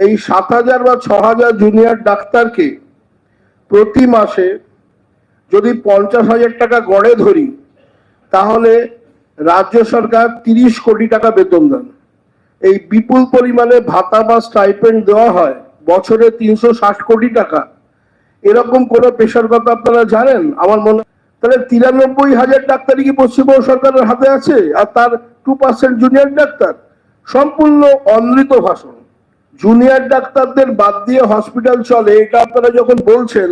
এই সাত হাজার বা ছ হাজার জুনিয়র ডাক্তারকে প্রতি মাসে যদি পঞ্চাশ হাজার টাকা গড়ে ধরি, তাহলে রাজ্য সরকার তিরিশ কোটি টাকা বেতন দেন। এই বিপুল পরিমাণে ভাতা বা স্টাইপেন্ড দেওয়া হয়, বছরে তিনশো ষাট কোটি টাকা। এরকম কোনো পেশার কথা আপনারা জানেন? আমার মনে তাহলে তিরানব্বই হাজার ডাক্তারই কি পশ্চিমবঙ্গ সরকারের হাতে আছে? আর তার টু পার্সেন্ট জুনিয়র ডাক্তার? সম্পূর্ণ অনৃত ভাষণ। জুনিয়র ডাক্তারদের বাদ দিয়ে হসপিটাল চলে, এটা আপনারা যখন বলছেন,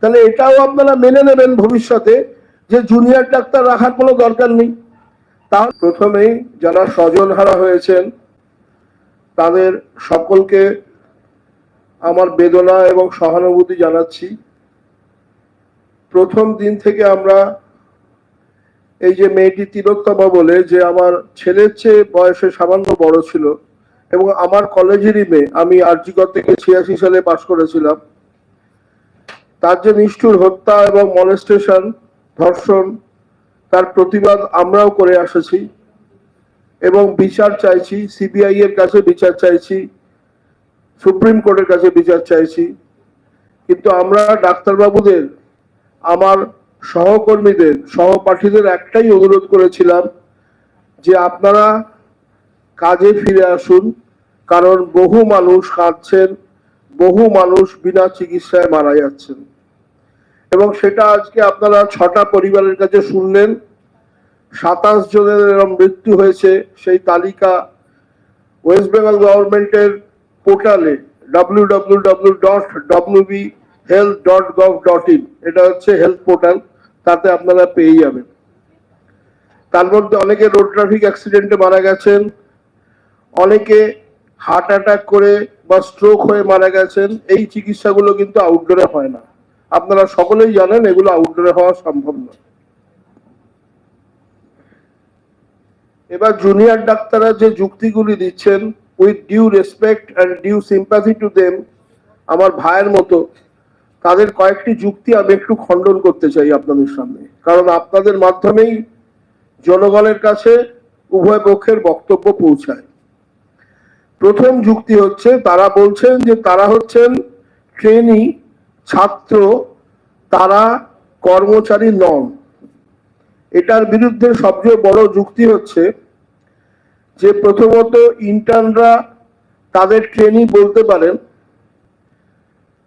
তাহলে এটাও আপনারা মেনে নেবেন ভবিষ্যতে যে জুনিয়র ডাক্তার রাখার কোনো দরকার নেই। তাহলে প্রথমেই যারা স্বজন হারা হয়েছেন, তাদের সকলকে আমার বেদনা এবং সহানুভূতি জানাচ্ছি। প্রথম দিন থেকে আমরা এই যে মেয়েটি তিলোত্তমা বলে, যে আমার ছেলের চেয়ে বয়সে সামান্য বড় ছিল এবং আমার কলেজেরই মেয়ে, আমি আরজিকর থেকে ছিয়াশি সালে পাশ করেছিলাম। তার যে নিষ্ঠুর হত্যা এবং মনেস্টেশন, ধর্ষণ, তার প্রতিবাদ আমরাও করে আসেছি এবং বিচার চাইছি, সিবিআই এর কাছে বিচার চাইছি, সুপ্রিম কোর্টের কাছে বিচার চাইছি। কিন্তু আমরা ডাক্তারবাবুদের, আমার সহকর্মীদের, সহপাঠীদের একটাই অনুরোধ করেছিলাম যে আপনারা কাজে ফিরে আসুন কারণ বহু মানুষ কাঁদছেন, বহু মানুষ বিনা চিকিৎসায় মারা যাচ্ছেন। এবং সেটা আজকে আপনারা ছটা পরিবারের কাছে শুনলেন। সাতাশ জনের এরম মৃত্যু হয়েছে, সেই তালিকা ওয়েস্ট বেঙ্গল গভর্নমেন্টের পোর্টালে W W W dot WB health dot gov dot in এটা হচ্ছে হেলথ পোর্টাল তাতে আপনারা পেয়ে যাবেন। তার মধ্যে অনেকে রোড ট্রাফিক অ্যাক্সিডেন্টে মারা গেছেন, অনেকে হার্ট অ্যাটাক করে বা স্ট্রোক হয়ে মারা গেছেন, এই চিকিৎসাগুলো কিন্তু আউটডোরে হয় না। আপনারা সকলেই জানেন এগুলো আউটডোরে হওয়া সম্ভব নয়। এবার জুনিয়র ডাক্তাররা যে যুক্তিগুলি দিচ্ছেন with due respect and due sympathy to them আমার ভাইয়ের মতো, তাদের কয়েকটি যুক্তি আমি একটু খণ্ডন করতে চাই আপনাদের সামনে। কারণ আপনাদের মাধ্যমেই জনগণের কাছে উভয় পক্ষের বক্তব্য পৌঁছায়। প্রথম যুক্তি হচ্ছে, তারা বলছেন যে তারা হচ্ছেন ট্রেনি ছাত্র, তারা কর্মচারী নন। এটার বিরুদ্ধে সবচেয়ে বড় যুক্তি হচ্ছে যে প্রথমত ইন্টার্নরা তাদের ট্রেনিং বলতে পারেন,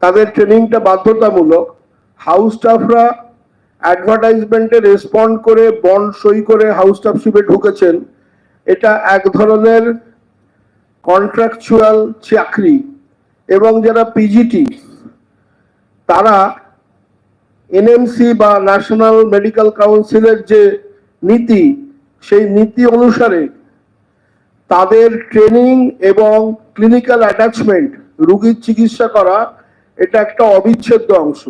তাদের ট্রেনিংটা বাধ্যতামূলক। হাউস স্টাফরা অ্যাডভার্টাইজমেন্টে রেসপন্ড করে বন্ড সই করে হাউস স্টাফশিপে ঢুকেছেন। এটা এক ধরনের কন্ট্রাকচুয়াল চাকরি এবং যারা পিজিটি তারা এনএমসি বা ন্যাশনাল মেডিকেল কাউন্সিলের যে নীতি, সেই নীতি অনুসারে তাদের ট্রেনিং এবং ক্লিনিক্যাল অ্যাটাচমেন্ট রুগীর চিকিৎসা করা, এটা একটা অবিচ্ছেদ্য অংশ।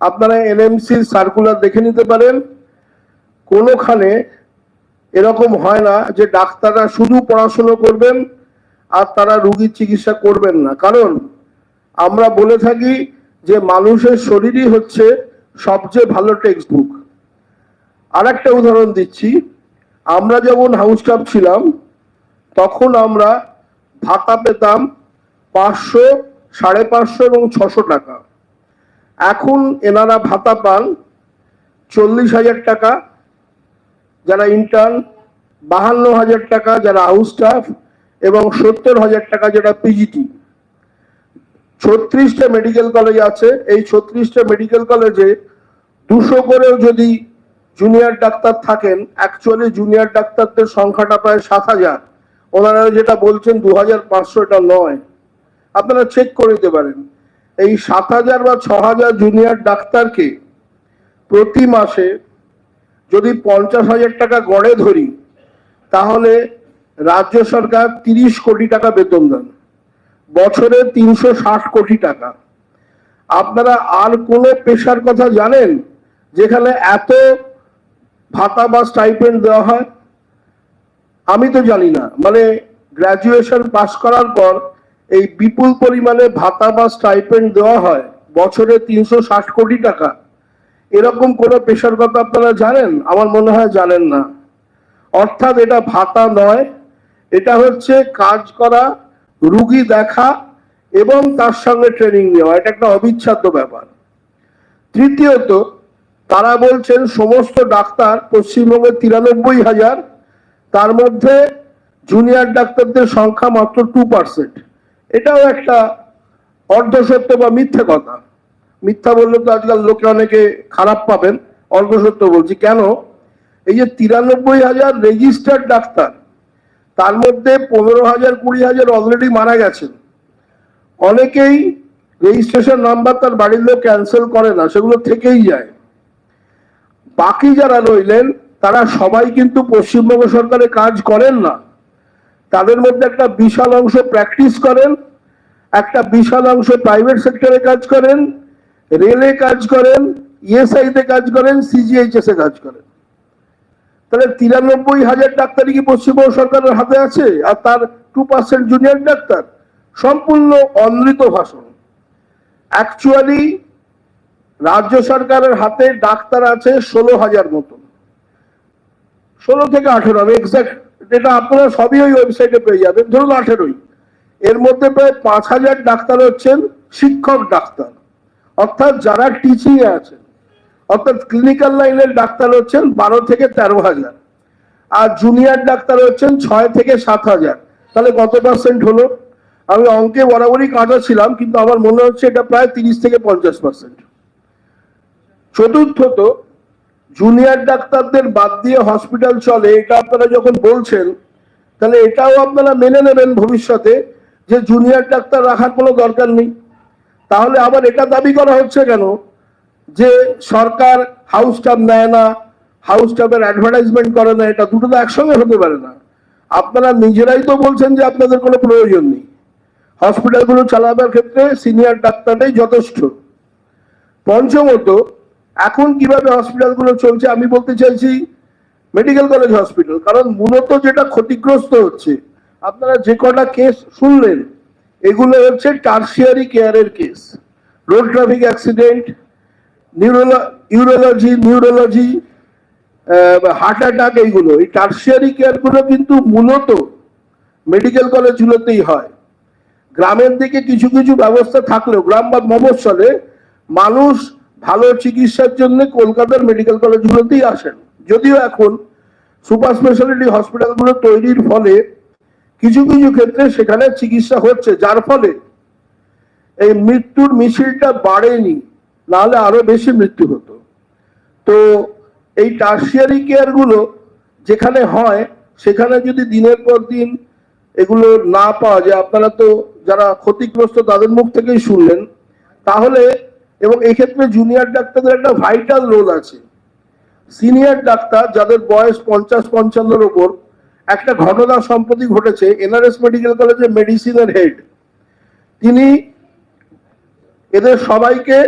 আপনারা এনএমসির সার্কুলার দেখে নিতে পারেন। কোনোখানে এরকম হয় না যে ডাক্তাররা শুধু পড়াশুনো করবেন আর তারা রুগীর চিকিৎসা করবেন না। কারণ আমরা বলে থাকি যে মানুষের শরীরই হচ্ছে সবচেয়ে ভালো টেক্সট বুক আর একটা উদাহরণ দিচ্ছি। আমরা যেমন হাউস স্টাফ ছিলাম, তখন আমরা ভাতা পেতাম পাঁচশো, সাড়ে পাঁচশো এবং ছশো টাকা। এখন এনারা ভাতা পান চল্লিশ হাজার টাকা, যারা ইন্টার্ন বাহান্ন হাজার টাকা, যারা হাউস স্টাফ এবং সত্তর হাজার টাকা যেটা পিজিটি ছত্রিশটা মেডিকেল কলেজ আছে, এই ছত্রিশটা মেডিকেল কলেজে দুশো করেও যদি জুনিয়র ডাক্তার থাকেন অ্যাকচুয়ালি জুনিয়র ডাক্তারদের সংখ্যাটা প্রায় সাত হাজার। ওনারা যেটা বলছেন দু হাজার পাঁচশো, এটা নয়। আপনারা চেক করে দিতে পারেন। এই সাত হাজার বা ছ হাজার জুনিয়র ডাক্তারকে প্রতি মাসে যদি পঞ্চাশ হাজার টাকা গড়ে ধরি, তাহলে রাজ্য সরকার তিরিশ কোটি টাকা বেতন দেন। বছরে তিনশো ষাট কোটি টাকা। আপনারা আর কোনো পেশার কথা জানেন? যেখানে এত ভাতা বা স্টাইপেন্ড দেওয়া হয়? আমি তো জানি না। মানে গ্রাজুয়েশন পাস করার পর এই বিপুল পরিমাণে ভাতা বা স্টাইপেন্ড দেওয়া হয়, বছরে তিনশো ষাট কোটি টাকা। এরকম কোনো পেশার কথা আপনারা জানেন? আমার মনে হয় জানেন না। অর্থাৎ এটা ভাতা নয় এটা হচ্ছে কাজ করা, রুগী দেখা এবং তার সঙ্গে ট্রেনিং নেওয়া। এটা একটা অবিচ্ছেদ্য ব্যাপার। তৃতীয়ত, তারা বলছেন সমস্ত ডাক্তার পশ্চিমবঙ্গে তিরানব্বই হাজার, তার মধ্যে জুনিয়র ডাক্তারদের সংখ্যা মাত্র টু পার্সেন্ট এটাও একটা অর্ধসত্য বা মিথ্যে কথা। মিথ্যা বললে তো আজকাল লোকে অনেকে খারাপ পাবেন, অর্ধসত্য বলছি। কেন? এই যে তিরানব্বই হাজার রেজিস্টার্ড ডাক্তার তার মধ্যে পনেরো হাজার, কুড়ি হাজার অলরেডি মারা গেছেন। অনেকেই রেজিস্ট্রেশন নাম্বার তার বাড়ির লোক ক্যান্সেল করে না, সেগুলো থেকেই যায়। বাকি যারা রইলেন, তারা সবাই কিন্তু পশ্চিমবঙ্গ সরকারে কাজ করেন না। তাদের মধ্যে একটা বিশাল অংশ প্র্যাকটিস করেন, একটা বিশাল অংশ প্রাইভেট সেক্টরে কাজ করেন রেলে কাজ করেন ইএসআইতে কাজ করেন সিজিএইচএস এ কাজ করেন। তাহলে তিরানব্বই হাজার ডাক্তারই কি পশ্চিমবঙ্গ সরকারের হাতে আছে? আর তার টু পার্সেন্ট জুনিয়র ডাক্তার? সম্পূর্ণ অনৃত ভাষণ। অ্যাকচুয়ালি রাজ্য সরকারের হাতে ডাক্তার আছে ষোলো হাজার মতন। ষোলো থেকে আঠেরো, আমি এক্সাক্ট এটা আপনারা সবই ওই ওয়েবসাইটে পেয়ে যাবেন। ধরুন আঠেরোই। এর মধ্যে প্রায় পাঁচ হাজার ডাক্তার হচ্ছেন শিক্ষক ডাক্তার। অর্থাৎ যারা টিচিংয়ে আছেন। অর্থাৎ ক্লিনিক্যাল লাইনের ডাক্তার হচ্ছেন বারো থেকে তেরো হাজার। আর জুনিয়র ডাক্তার হচ্ছেন ছয় থেকে সাত হাজার। তাহলে কত পার্সেন্ট হলো? আমি অঙ্কে বরাবরই কাঁচা ছিলাম, কিন্তু আমার মনে হচ্ছে এটা প্রায় তিরিশ থেকে পঞ্চাশ পার্সেন্ট চতুর্থত জুনিয়র ডাক্তারদের বাদ দিয়ে হসপিটাল চলে, এটা আপনারা যখন বলছেন, তাহলে এটাও আপনারা মেনে নেবেন ভবিষ্যতে যে জুনিয়র ডাক্তার রাখার কোনো দরকার নেই। তাহলে আবার এটা দাবি করা হচ্ছে কেন? যে সরকার হাউস স্টাফ নেয় না হাউস স্টাফের অ্যাডভার্টাইজমেন্ট করে না, এটা দুটো তো একসঙ্গে হতে পারে না। আপনারা নিজেরাই তো বলছেন যে আপনাদের কোনো প্রয়োজন নেই। হসপিটালগুলো চালাবার ক্ষেত্রে সিনিয়র ডাক্তারটাই যথেষ্ট। পঞ্চমত, এখন কীভাবে হসপিটালগুলো চলছে আমি বলতে চাইছি মেডিকেল কলেজ হসপিটাল কারণ মূলত যেটা ক্ষতিগ্রস্ত হচ্ছে, আপনারা যে কটা কেস শুনলেন, এগুলো হচ্ছে টার্সিয়ারি কেয়ারের case road traffic accident urology neurology heart attack এইগুলো। এই টার্সিয়ারি কেয়ারগুলো কিন্তু মূলত মেডিকেল কলেজগুলোতেই হয়। গ্রামের দিকে কিছু কিছু ব্যবস্থা থাকলেও, গ্রাম বা মফস্বলে মানুষ ভালো চিকিৎসার জন্য কলকাতার মেডিকেল কলেজগুলোতেই আসেন। যদিও এখন সুপার স্পেশালিটি হসপিটালগুলো তৈরির ফলে কিছু কিছু ক্ষেত্রে সেখানে চিকিৎসা হচ্ছে। যার ফলে এই মৃত্যুর মিছিলটা বাড়েনি। নাহলে আরও বেশি মৃত্যু হতো। তো এই টার্সিয়ারি কেয়ারগুলো যেখানে হয়, সেখানে যদি দিনের পর দিন এগুলো না পাওয়া যায়, আপনারা তো যারা ক্ষতিগ্রস্ত তাদের মুখ থেকেই শুনলেন, তাহলে এবং এক্ষেত্রে জুনিয়র ডাক্তারদের একটা ভাইটাল রোল আছে। সিনিয়র ডাক্তার যাদের বয়স পঞ্চাশ পঞ্চান্নর ওপর, একটা ঘটনা সম্প্রতি ঘটেছে, এনআরএস মেডিকেল কলেজের মেডিসিনের হেড তিনি এদের সবাইকে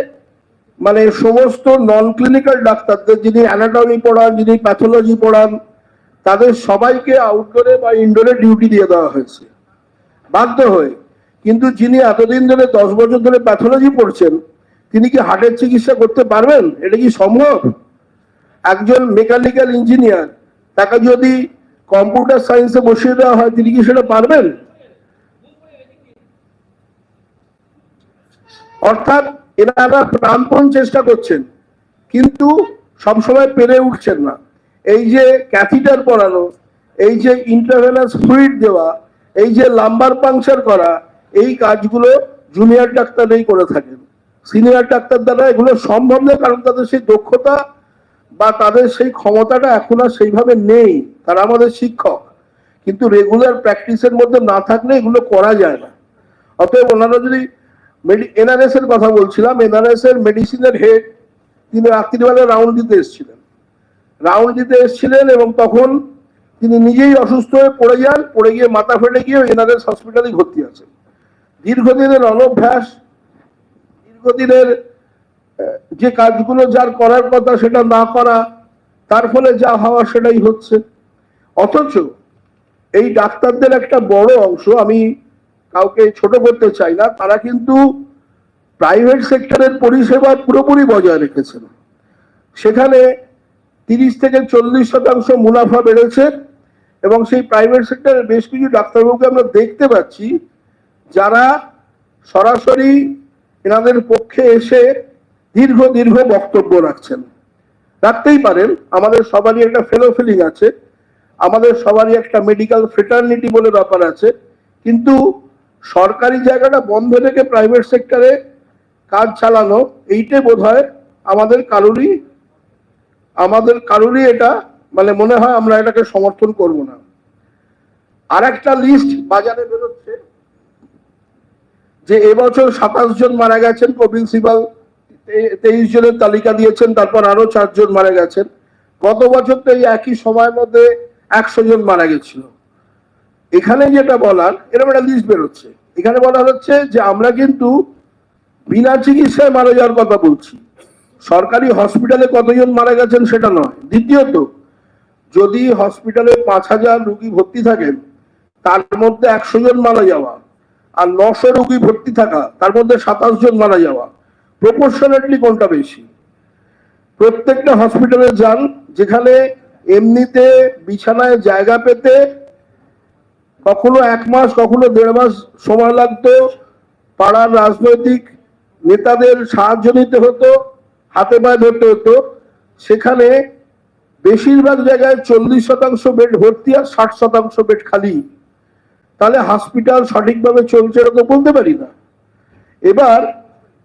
মানে সমস্ত নন ক্লিনিক্যাল ডাক্তারদের, যিনি অ্যানাটমি পড়ান, যিনি প্যাথোলজি পড়ান, তাদের সবাইকে আউটডোরে বা ইনডোরে ডিউটি দিয়ে দেওয়া হয়েছে। বাধ্য হয়ে। কিন্তু যিনি এতদিন ধরে, দশ বছর ধরে প্যাথোলজি পড়ছেন, তিনি কি হার্টের চিকিৎসা করতে পারবেন? এটা কি সম্ভব? একজন মেকানিক্যাল ইঞ্জিনিয়ার তাকে যদি কম্পিউটার সায়েন্সে বসিয়ে দেওয়া হয়, তিনি কি সেটা পারবেন? অর্থাৎ এনারা প্রাণপণ চেষ্টা করছেন, কিন্তু সবসময় পেরে উঠছেন না। এই যে ক্যাথিটার পরানো, এই যে ইন্টারভেনাস ফ্লুইড দেওয়া, এই যে লাম্বার পাংচার করা, এই কাজগুলো জুনিয়র ডাক্তাররাই করে থাকেন। সিনিয়র ডাক্তার দ্বারা এগুলো সম্ভব নয়, কারণ তাদের সেই দক্ষতা বা তাদের সেই ক্ষমতাটা এখন আর সেইভাবে নেই। তারা আমাদের শিক্ষক। কিন্তু রেগুলার প্র্যাকটিসের মধ্যে না থাকলে এগুলো করা যায় না। অতএব ওনারা যদি এনআরএস এর কথা বলছিলাম এনআরএস এর মেডিসিনের হেড তিনি রাত্রিবেলা রাউন্ড দিতে এসেছিলেন। রাউন্ড দিতে এসেছিলেন এবং তখন তিনি নিজেই অসুস্থ হয়ে পড়ে যান, পড়ে গিয়ে মাথা ফেটে গিয়ে এনআরএস হসপিটালে ভর্তি আছেন। দীর্ঘদিনের অনভ্যাস, দীর্ঘদিনের যে কাজগুলো যার করার কথা সেটা না করা, তার ফলে যা হওয়া সেটাই হচ্ছে। অথচ এই ডাক্তারদের একটা বড় অংশ, আমি কাউকে ছোট করতে চাই না, তারা কিন্তু প্রাইভেট সেক্টরের পরিষেবা পুরোপুরি বজায় রেখেছেন। সেখানে তিরিশ থেকে চল্লিশ শতাংশ মুনাফা বেড়েছে এবং সেই প্রাইভেট সেক্টরের বেশ কিছু ডাক্তারবাবুকে আমরা দেখতে পাচ্ছি, যারা সরাসরি এনাদের পক্ষে এসে দীর্ঘ দীর্ঘ বক্তব্য রাখছেন। রাখতেই পারেন, আমাদের সবারই একটা ফেলো ফিলিং আছে, আমাদের সবারই একটা মেডিকেল ফ্রেটার্নিটি বলে ব্যাপার আছে, কিন্তু সরকারি জায়গাটা বন্ধ রেখে প্রাইভেট সেক্টরে কাজ চালানো এইটাই বোধ আমাদের কারোরই আমাদের কারোরই এটা মানে মনে হয় আমরা এটাকে সমর্থন করব না। আর একটা লিস্ট বাজারে বেরোচ্ছে, যে এবছর সাতাশ জন মারা গেছেন তে- তেইশ জনের তালিকা দিয়েছেন, তারপর আরও চারজন মারা গেছেন। গত বছর তো এই একই সময়ের মধ্যে একশো জন মারা গেছিল। এখানে যেটা বলার এরকম একটা লিস্ট বেরোচ্ছে। এখানে বলা হচ্ছে যে, আমরা কিন্তু বিনা চিকিৎসায় মারা যাওয়ার কথা বলছি। সরকারি হসপিটালে কতজন মারা গেছেন সেটা নয়। দ্বিতীয়ত, যদি হসপিটালে পাঁচ হাজার রুগী ভর্তি থাকেন, তার মধ্যে একশো জন মারা যাওয়া আর নশো রুগী ভর্তি থাকা, তার মধ্যে সাতাশ জন মারা যাওয়া। প্রপোর্শনেটলি কোনটা বেশি? প্রত্যেকটা হসপিটালে যান, যেখানে এমনিতে বিছানায় জায়গা পেতে কখনো এক মাস, কখনো দেড় মাস সময় লাগতো। পাড়ার রাজনৈতিক নেতাদের সাহায্য নিতে হতো, হাতে পায়ে ধরতে হতো। সেখানে বেশিরভাগ জায়গায় চল্লিশ শতাংশ বেড ভর্তি আর ষাট শতাংশ বেড খালি। তাহলে হসপিটাল সঠিকভাবে চলছে তো বলতে পারি না। এবার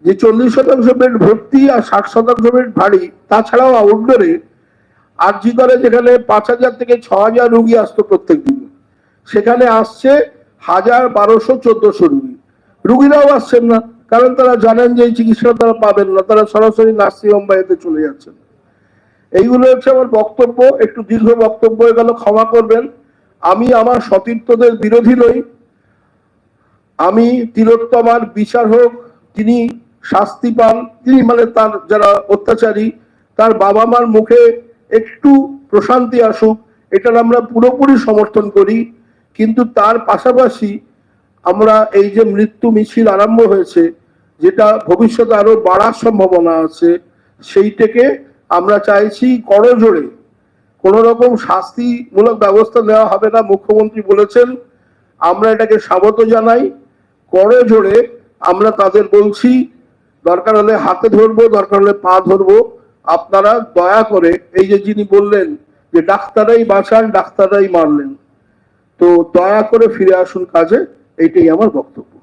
যে চল্লিশ শতাংশ বেড ভর্তি আর ষাট শতাংশ বেড ভারী, তাছাড়াও আউটডোরে আরজি করে যেখানে পাঁচ হাজার থেকে ছ হাজার রুগী আসতো প্রত্যেক দিন সেখানে আসছে হাজার বারোশো চোদ্দশো রুগী রুগীরাও আসছেন না, কারণ তারা জানেন যে এই চিকিৎসা তারা পাবেন না, তারা সরাসরি নার্সিং হোম বা এতে চলে যাচ্ছেন। এইগুলো হচ্ছে আমার বক্তব্য, একটু দীর্ঘ বক্তব্য হয়ে গেল, ক্ষমা করবেন। আমি আমার সতীর্থদের বিরোধী নই। আমি তিলোত্তমার বিচার হোক, তিনি শাস্তি পান, তিনি মানে তার যারা অত্যাচারী, তার বাবা মার মুখে একটু প্রশান্তি আসুক, এটার আমরা পুরোপুরি সমর্থন করি। কিন্তু তার পাশাপাশি আমরা এই যে মৃত্যু মিছিল আরম্ভ হয়েছে, যেটা ভবিষ্যতে আরও বাড়ার সম্ভাবনা আছে, সেইটাকে আমরা চাইছি করজোড়ে। কোন রকম শাস্তিমূলক ব্যবস্থা নেওয়া হবে না, মুখ্যমন্ত্রী বলেছেন। আমরা এটাকে স্বাগত জানাই। করে জোরে আমরা তাদের বলছি, দরকার হলে হাতে ধরবো, দরকার হলে পা ধরবো। আপনারা দয়া করে, এই যে যিনি বললেন যে ডাক্তারাই বাঁচান, ডাক্তাররাই মারলেন। তো দয়া করে ফিরে আসুন কাজে এইটাই আমার বক্তব্য।